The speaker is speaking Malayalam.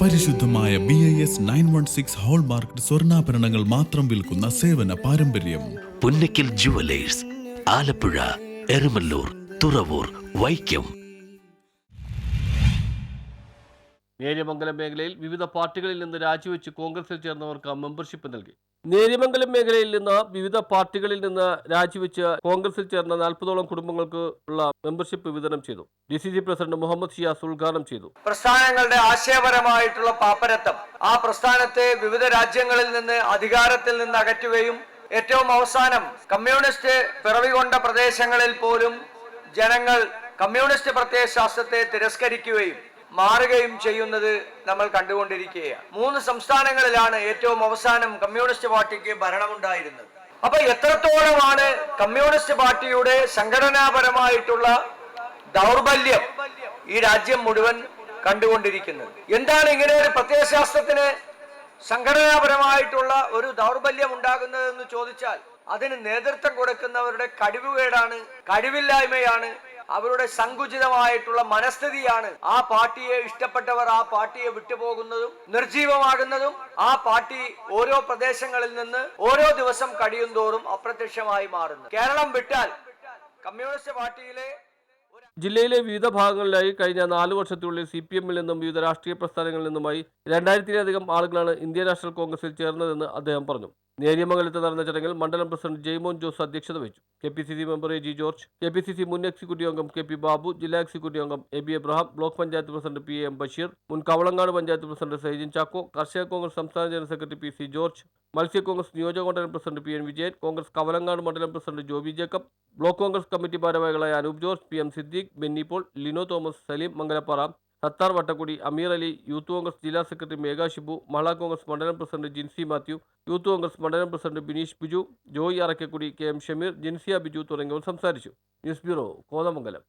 പരിശുദ്ധമായ B I S nine one six hallmark സ്വർണാഭരണങ്ങൾ മാത്രം വിൽക്കുന്ന സേവന പാരമ്പര്യം. പുന്നക്കിൽ ജുവലേഴ്സ് ആലപ്പുഴ എരുമല്ലൂർ തുറവൂർ വൈക്കം. നേര്യമംഗലം മേഖലയിൽ വിവിധ പാർട്ടികളിൽ നിന്ന് രാജിവെച്ച് കോൺഗ്രസിൽ ചേർന്നവർക്ക് മെമ്പർഷിപ്പ് നൽകി. നേര്യമംഗലം മേഖലയിൽ നിന്ന് വിവിധ പാർട്ടികളിൽ നിന്ന് രാജിവെച്ച് കോൺഗ്രസിൽ ചേർന്ന നാൽപ്പതോളം കുടുംബങ്ങൾക്ക് ഉള്ള മെമ്പർഷിപ്പ് വിതരണം ചെയ്തു. D C C president Muhammad Shiyas ഉദ്ഘാടനം ചെയ്തു. പ്രസ്ഥാനങ്ങളുടെ ആശയപരമായിട്ടുള്ള പാപ്പരത്വം ആ പ്രസ്ഥാനത്തെ വിവിധ രാജ്യങ്ങളിൽ നിന്ന് അധികാരത്തിൽ നിന്ന് അകറ്റുകയും ഏറ്റവും അവസാനം കമ്മ്യൂണിസ്റ്റ് പിറവികൊണ്ട പ്രദേശങ്ങളിൽ പോലും ജനങ്ങൾ കമ്മ്യൂണിസ്റ്റ് പ്രത്യയശാസ്ത്രത്തെ തിരസ്കരിക്കുകയും മാറുകയും ചെയ്യുന്നത് നമ്മൾ കണ്ടുകൊണ്ടിരിക്കുകയാണ്. മൂന്ന് സംസ്ഥാനങ്ങളിലാണ് ഏറ്റവും അവസാനം കമ്മ്യൂണിസ്റ്റ് പാർട്ടിക്ക് ഭരണമുണ്ടായിരുന്നത്. അപ്പൊ എത്രത്തോളമാണ് കമ്മ്യൂണിസ്റ്റ് പാർട്ടിയുടെ സംഘടനാപരമായിട്ടുള്ള ദൗർബല്യം ഈ രാജ്യം മുഴുവൻ കണ്ടുകൊണ്ടിരിക്കുന്നത്? എന്താണ് ഇങ്ങനെ ഒരു പ്രത്യയശാസ്ത്രത്തിന് സംഘടനാപരമായിട്ടുള്ള ഒരു ദൗർബല്യം ഉണ്ടാകുന്നതെന്ന് ചോദിച്ചാൽ അതിന് നേതൃത്വം കൊടുക്കുന്നവരുടെ കഴിവുകേടാണ് കഴിവില്ലായ്മയാണ് അവരുടെ സങ്കുചിതമായിട്ടുള്ള മനസ്ഥിതിയാണ് ആ പാർട്ടിയെ ഇഷ്ടപ്പെട്ടവർ ആ പാർട്ടിയെ വിട്ടുപോകുന്നതും നിർജീവമാകുന്നതും ആ പാർട്ടി ഓരോ പ്രദേശങ്ങളിൽ നിന്ന് ഓരോ ദിവസം കഴിയും തോറും അപ്രത്യക്ഷമായി മാറുന്നു. കേരളം വിട്ടാൽ കമ്മ്യൂണിസ്റ്റ് പാർട്ടിയിലെ ജില്ലയിലെ വിവിധ ഭാഗങ്ങളിലായി കഴിഞ്ഞ നാല് വർഷത്തിനുള്ളിൽ സി പി എമ്മിൽ നിന്നും വിവിധ രാഷ്ട്രീയ പ്രസ്ഥാനങ്ങളിൽ നിന്നുമായി രണ്ടായിരത്തിലധികം ആളുകളാണ് ഇന്ത്യൻ നാഷണൽ കോൺഗ്രസിൽ ചേർന്നതെന്ന് അദ്ദേഹം പറഞ്ഞു. നേര്യമംഗലത്ത് നടന്ന ചടങ്ങിൽ മണ്ഡലം പ്രസിഡന്റ് ജെയ്മോൻ ജോസ് അധ്യക്ഷത വഹിച്ചു. K P C C member A G George K P C C മുൻ എക്സിക്യൂട്ടീവ് അംഗം കെ പി ബാബു ജില്ലാ എക്സിക്യൂട്ടീവ് അംഗം A B Abraham block panchayat president P M Basheer മുൻ കവളങ്ങാട് പഞ്ചായത്ത് പ്രസിഡന്റ് സൈജിൻ ചാക്കോ കർഷക കോൺഗ്രസ് സംസ്ഥാന general secretary P C George മത്സ്യ കോൺഗ്രസ് നിയോജക മണ്ഡലം president P N Vijayan Congress Kavalangad മണ്ഡലം president Joby Jacob block Congress committee ഭാരവാഹികളായ Anoop George P M Siddique Benny Paul Lino Thomas Saleem Mangalappara Sathar Vattakkudy Ameer Ali youth Congress ജില്ലാ സെക്രട്ടറി മേഘ ഷിബു മഹിളാ കോൺഗ്രസ് മണ്ഡലം പ്രസിഡന്റ് ജിൻസി മാത്യു യൂത്ത് കോൺഗ്രസ് മണ്ഡലം president Bineesh Biju Joy Arakkakudy K M Shameer Jinsiya Biju തുടങ്ങിയവർ സംസാരിച്ചു. News bureau Kothamangalam.